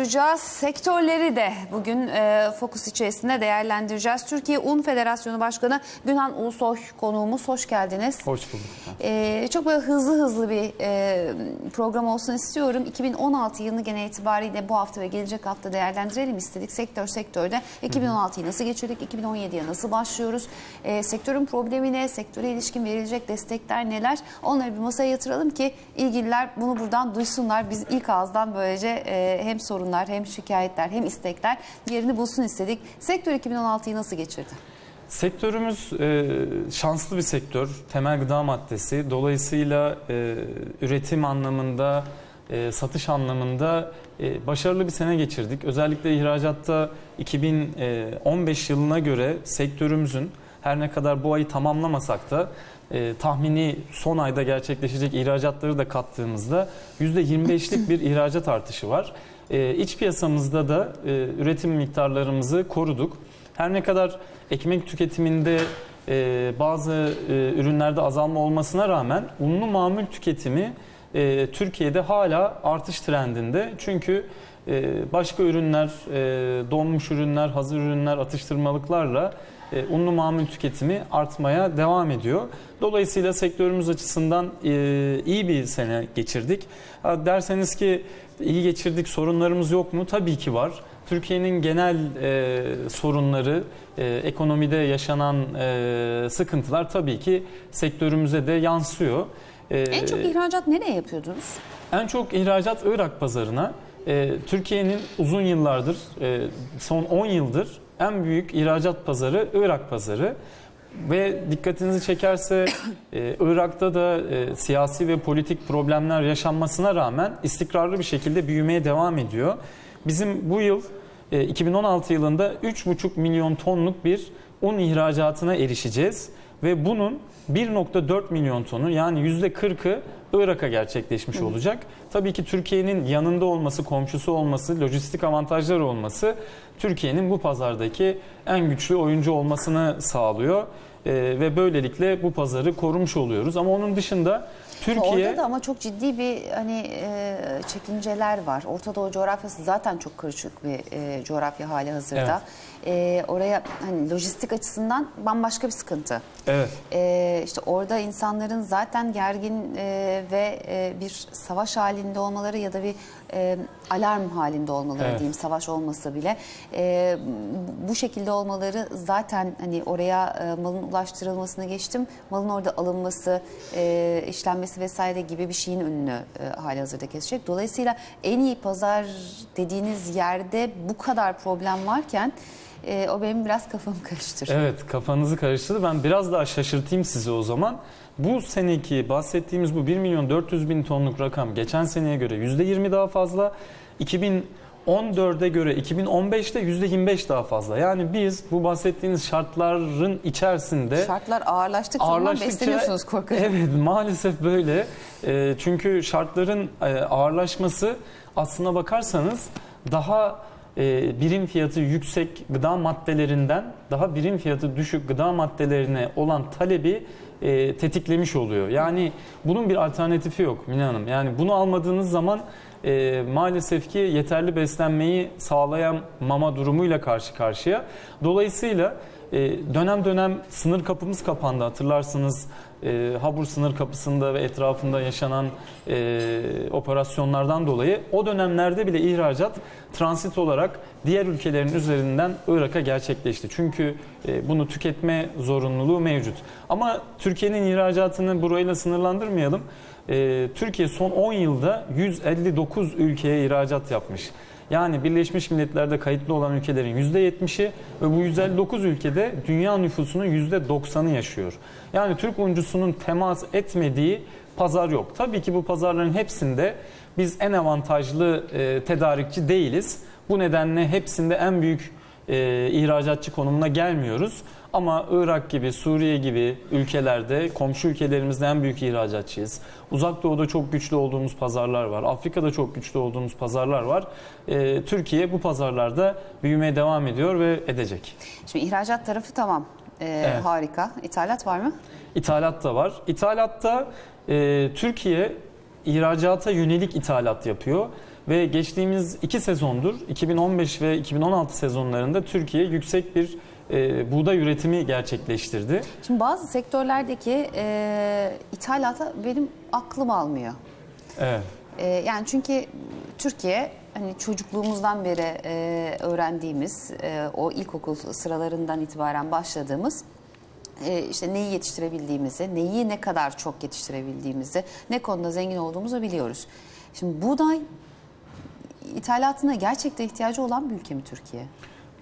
Konuşacağız. Sektörleri de bugün e, fokus içerisinde değerlendireceğiz. Türkiye Un Federasyonu Başkanı Günhan Ulusoy konuğumuz. Hoş geldiniz. Hoş bulduk. E, çok böyle hızlı hızlı bir e, program olsun istiyorum. 2016 yılını gene itibariyle bu hafta ve gelecek hafta değerlendirelim istedik. Sektör sektörde 2016'yı nasıl geçirdik, 2017'ye nasıl başlıyoruz, e, sektörün problemi ne, sektöre ilişkin verilecek destekler neler onları bir masaya yatıralım ki ilgililer bunu buradan duysunlar. Biz ilk ağızdan böylece e, hem sorunlar hem şikayetler hem istekler yerini bulsun istedik. Sektör 2016'yı nasıl geçirdi? Sektörümüz e, şanslı bir sektör. Temel gıda maddesi. Dolayısıyla e, üretim anlamında, e, satış anlamında e, başarılı bir sene geçirdik. Özellikle ihracatta 2015 yılına göre sektörümüzün her ne kadar bu ayı tamamlamasak da e, tahmini son ayda gerçekleşecek ihracatları da kattığımızda %25'lik bir ihracat artışı var. E, iç piyasamızda da e, üretim miktarlarımızı koruduk. Her ne kadar ekmek tüketiminde e, bazı e, ürünlerde azalma olmasına rağmen unlu mamul tüketimi e, Türkiye'de hala artış trendinde. Çünkü başka ürünler, e, donmuş ürünler, hazır ürünler, atıştırmalıklarla e, unlu mamul tüketimi artmaya devam ediyor. Dolayısıyla sektörümüz açısından e, iyi bir sene geçirdik. Derseniz ki iyi geçirdik, sorunlarımız yok mu? Tabii ki var. Türkiye'nin genel e, sorunları, e, ekonomide yaşanan e, sıkıntılar tabii ki sektörümüze de yansıyor. E, En çok ihracat nereye yapıyordunuz? en çok ihracat Irak pazarına. E, Türkiye'nin uzun yıllardır, e, son 10 yıldır en büyük ihracat pazarı Irak pazarı. Ve dikkatinizi çekerse e, Irak'ta da e, siyasi ve politik problemler yaşanmasına rağmen istikrarlı bir şekilde büyümeye devam ediyor. Bizim bu yıl e, 2016 yılında 3,5 milyon tonluk bir un ihracatına erişeceğiz. Ve bunun 1.4 milyon tonu yani %40'ı Irak'a gerçekleşmiş olacak. Tabii ki Türkiye'nin yanında olması, komşusu olması, lojistik avantajları olması Türkiye'nin bu pazardaki en güçlü oyuncu olmasını sağlıyor. Ee, ve böylelikle bu pazarı korumuş oluyoruz. Ama onun dışında Türkiye... Orada da ama çok ciddi bir hani e, çekinceler var. Orta Doğu coğrafyası zaten çok karışık bir e, coğrafya hali hazırda. E, oraya hani lojistik açısından bambaşka bir sıkıntı. Evet. E, işte orada insanların zaten gergin e, ve e, bir savaş halinde olmaları ya da bir e, alarm halinde olmaları Evet. diyeyim savaş olmasa bile e, bu şekilde olmaları zaten hani oraya e, malın ulaştırılmasını geçtim malın orada alınması e, işlenmesi vesaire gibi bir şeyin önünü e, hali hazırda kesecek. Dolayısıyla en iyi pazar dediğiniz yerde bu kadar problem varken e, o benim biraz kafamı karıştırıyor. Evet kafanızı karıştırdı. Ben biraz daha şaşırtayım sizi o zaman. Bu seneki bahsettiğimiz bu 1 milyon 400 bin tonluk rakam geçen seneye göre %20 daha fazla. 2014'e göre 2015'te %25 daha fazla. Yani biz bu bahsettiğiniz şartların içerisinde Şartlar ağırlaştıkça ağırlaştıkça besleniyorsunuz korkarım. Evet maalesef böyle. E, çünkü şartların e, ağırlaşması aslına bakarsanız daha e, birim fiyatı yüksek gıda maddelerinden daha birim fiyatı düşük gıda maddelerine olan talebi e, tetiklemiş oluyor. Yani bunun bir alternatifi yok Mine Hanım. Yani bunu almadığınız zaman e, maalesef ki yeterli beslenmeyi sağlayamama durumuyla karşı karşıya. Dolayısıyla e, dönem dönem sınır kapımız kapandı hatırlarsınız. E, Habur sınır kapısında ve etrafında yaşanan e, operasyonlardan dolayı o dönemlerde bile ihracat transit olarak diğer ülkelerin üzerinden Irak'a gerçekleşti. Çünkü e, bunu tüketme zorunluluğu mevcut. Ama Türkiye'nin ihracatını burayla sınırlandırmayalım. E, Türkiye son 10 yılda 159 ülkeye ihracat yapmış. Yani Birleşmiş Milletler'de kayıtlı olan ülkelerin %70'i ve bu 159 ülkede dünya nüfusunun %90'ı yaşıyor. Yani Türk uncusunun temas etmediği pazar yok. Tabii ki bu pazarların hepsinde biz en avantajlı e, tedarikçi değiliz. Bu nedenle hepsinde en büyük e, ihracatçı konumuna gelmiyoruz. Ama Irak gibi, Suriye gibi ülkelerde komşu ülkelerimizde en büyük ihracatçıyız. Uzak Doğu'da çok güçlü olduğumuz pazarlar var. Afrika'da çok güçlü olduğumuz pazarlar var. E, Türkiye bu pazarlarda büyümeye devam ediyor ve edecek. Şimdi ihracat tarafı tamam. E, Evet. Harika. İthalat var mı? İthalat da var. İthalatta e, Türkiye ihracata yönelik ithalat yapıyor. Ve geçtiğimiz iki sezondur 2015 ve 2016 sezonlarında Türkiye yüksek bir e, buğday üretimi gerçekleştirdi. Şimdi bazı sektörlerdeki e, ithalata benim aklım almıyor. Evet. E, yani çünkü Türkiye hani çocukluğumuzdan beri e, öğrendiğimiz e, o ilkokul sıralarından itibaren başladığımız e, işte neyi yetiştirebildiğimizi, neyi ne kadar çok yetiştirebildiğimizi, ne konuda zengin olduğumuzu biliyoruz. Şimdi buğday ithalatına gerçekten ihtiyacı olan bir ülke mi Türkiye?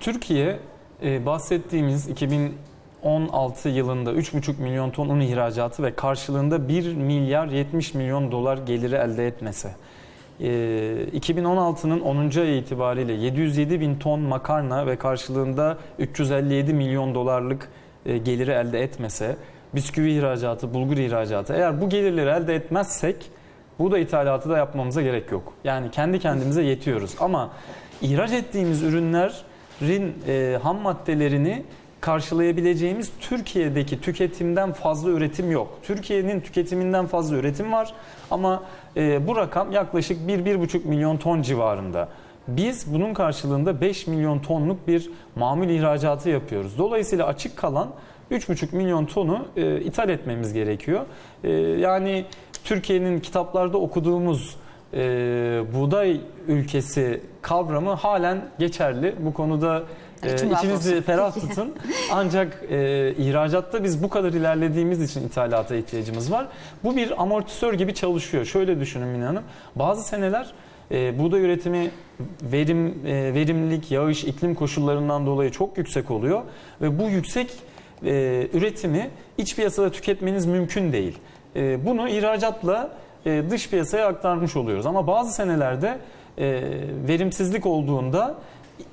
Türkiye e, bahsettiğimiz 2016 yılında 3,5 milyon ton un ihracatı ve karşılığında 1 milyar 70 milyon dolar geliri elde etmese, e, 2016'nın 10. ayı itibariyle 707 bin ton makarna ve karşılığında 357 milyon dolarlık e, geliri elde etmese, bisküvi ihracatı, bulgur ihracatı eğer bu gelirleri elde etmezsek bu da ithalatı da yapmamıza gerek yok. Yani kendi kendimize yetiyoruz. Ama ihraç ettiğimiz ürünlerin e, ham maddelerini karşılayabileceğimiz Türkiye'deki tüketimden fazla üretim yok. Türkiye'nin tüketiminden fazla üretim var ama e, bu rakam yaklaşık 1-1,5 milyon ton civarında. Biz bunun karşılığında 5 milyon tonluk bir mamul ihracatı yapıyoruz. Dolayısıyla açık kalan 3,5 milyon tonu e, ithal etmemiz gerekiyor. E, yani Türkiye'nin kitaplarda okuduğumuz e, buğday ülkesi kavramı halen geçerli. Bu konuda e, İçim rahat içinizi olsun. ferah tutun. Ancak e, ihracatta biz bu kadar ilerlediğimiz için ithalata ihtiyacımız var. Bu bir amortisör gibi çalışıyor. Şöyle düşünün Mine Hanım. Bazı seneler e, buğday üretimi verim e, verimlilik, yağış, iklim koşullarından dolayı çok yüksek oluyor ve bu yüksek e, üretimi iç piyasada tüketmeniz mümkün değil. E, bunu ihracatla e, dış piyasaya aktarmış oluyoruz. Ama bazı senelerde e, verimsizlik olduğunda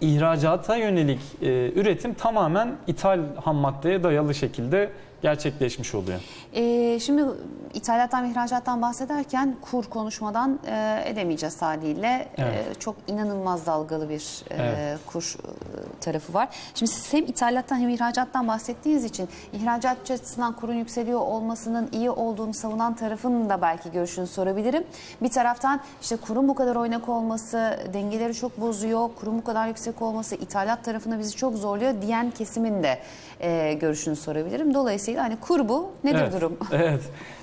ihracata yönelik e, üretim tamamen ithal ham maddeye dayalı şekilde gerçekleşmiş oluyor. Ee, şimdi ithalattan ve ihracattan bahsederken kur konuşmadan e, edemeyeceğiz haliyle. Evet. E, çok inanılmaz dalgalı bir e, Evet. kur e, tarafı var. Şimdi siz hem ithalattan hem ihracattan bahsettiğiniz için ihracatçı açısından kurun yükseliyor olmasının iyi olduğunu savunan tarafın da belki görüşünü sorabilirim. Bir taraftan işte kurun bu kadar oynak olması dengeleri çok bozuyor, kurun bu kadar yüksek olması ithalat tarafına bizi çok zorluyor diyen kesimin de e, görüşünü sorabilirim. Dolayısıyla hani kur bu nedir evet, durum? Evet.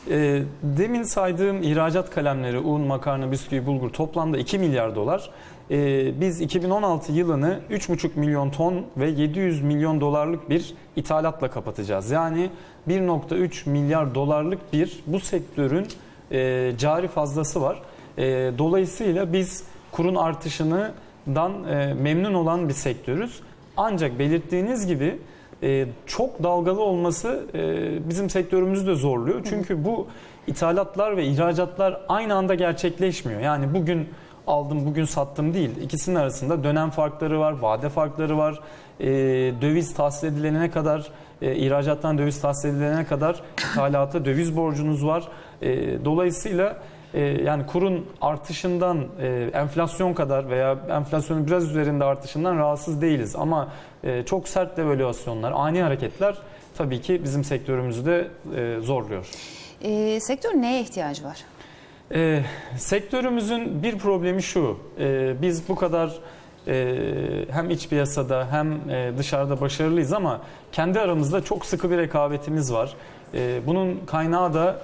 Ee, demin saydığım ihracat kalemleri un, makarna, bisküvi, bulgur toplamda 2 milyar dolar. Ee, biz 2016 yılını 3,5 milyon ton ve 700 milyon dolarlık bir ithalatla kapatacağız. Yani 1,3 milyar dolarlık bir bu sektörün e, cari fazlası var. E, dolayısıyla biz kurun artışından e, memnun olan bir sektörüz. Ancak belirttiğiniz gibi e, çok dalgalı olması e, bizim sektörümüzü de zorluyor. Çünkü bu ithalatlar ve ihracatlar aynı anda gerçekleşmiyor. Yani bugün aldım bugün sattım değil. İkisinin arasında dönem farkları var, vade farkları var. E, döviz tahsil edilene kadar, e, ihracattan döviz tahsil edilene kadar ithalata döviz borcunuz var. E, dolayısıyla e, yani kurun artışından e, enflasyon kadar veya enflasyonun biraz üzerinde artışından rahatsız değiliz. Ama e, çok sert devalüasyonlar, ani hareketler tabii ki bizim sektörümüzü de e, zorluyor. E, sektörün neye ihtiyacı var? E, sektörümüzün bir problemi şu, e, biz bu kadar e, hem iç piyasada hem e, dışarıda başarılıyız ama kendi aramızda çok sıkı bir rekabetimiz var. E, bunun kaynağı da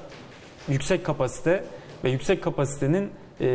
yüksek kapasite ve yüksek kapasitenin e,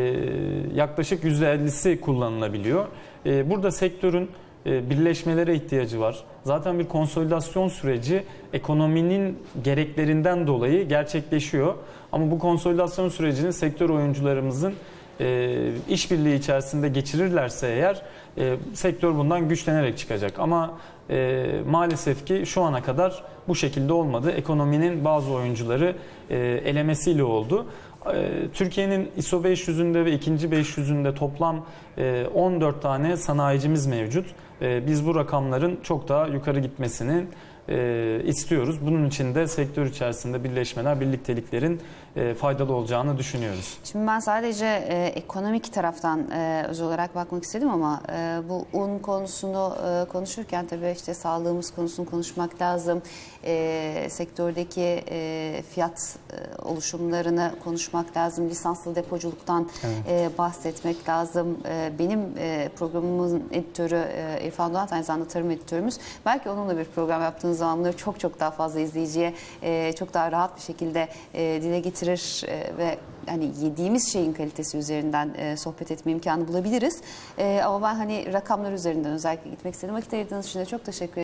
yaklaşık %50'si kullanılabiliyor. E, burada sektörün e, birleşmelere ihtiyacı var. Zaten bir konsolidasyon süreci ekonominin gereklerinden dolayı gerçekleşiyor. Ama bu konsolidasyon sürecini sektör oyuncularımızın e, işbirliği içerisinde geçirirlerse eğer e, sektör bundan güçlenerek çıkacak. Ama e, maalesef ki şu ana kadar bu şekilde olmadı. Ekonominin bazı oyuncuları e, elemesiyle oldu. E, Türkiye'nin ISO 500'ünde ve ikinci 500'ünde toplam e, 14 tane sanayicimiz mevcut. E, Biz bu rakamların çok daha yukarı gitmesini e, istiyoruz. Bunun için de sektör içerisinde birleşmeler, birlikteliklerin e, faydalı olacağını düşünüyoruz. Şimdi ben sadece e, ekonomik taraftan e, özel olarak bakmak istedim ama e, bu un konusunu e, konuşurken tabii işte sağlığımız konusunu konuşmak lazım. E, sektördeki e, fiyat e, oluşumlarını konuşmak lazım. Lisanslı depoculuktan e, bahsetmek lazım. E, benim e, programımın editörü e, İrfan Doğan aynı zamanda tarım editörümüz. Belki onunla bir program yaptığınız zaman bunları çok çok daha fazla izleyiciye e, çok daha rahat bir şekilde e, dile getirir e, ve hani yediğimiz şeyin kalitesi üzerinden e, sohbet etme imkanı bulabiliriz. E, ama ben hani rakamlar üzerinden özellikle gitmek istedim. Vakit ayırdığınız için de çok teşekkür ederim.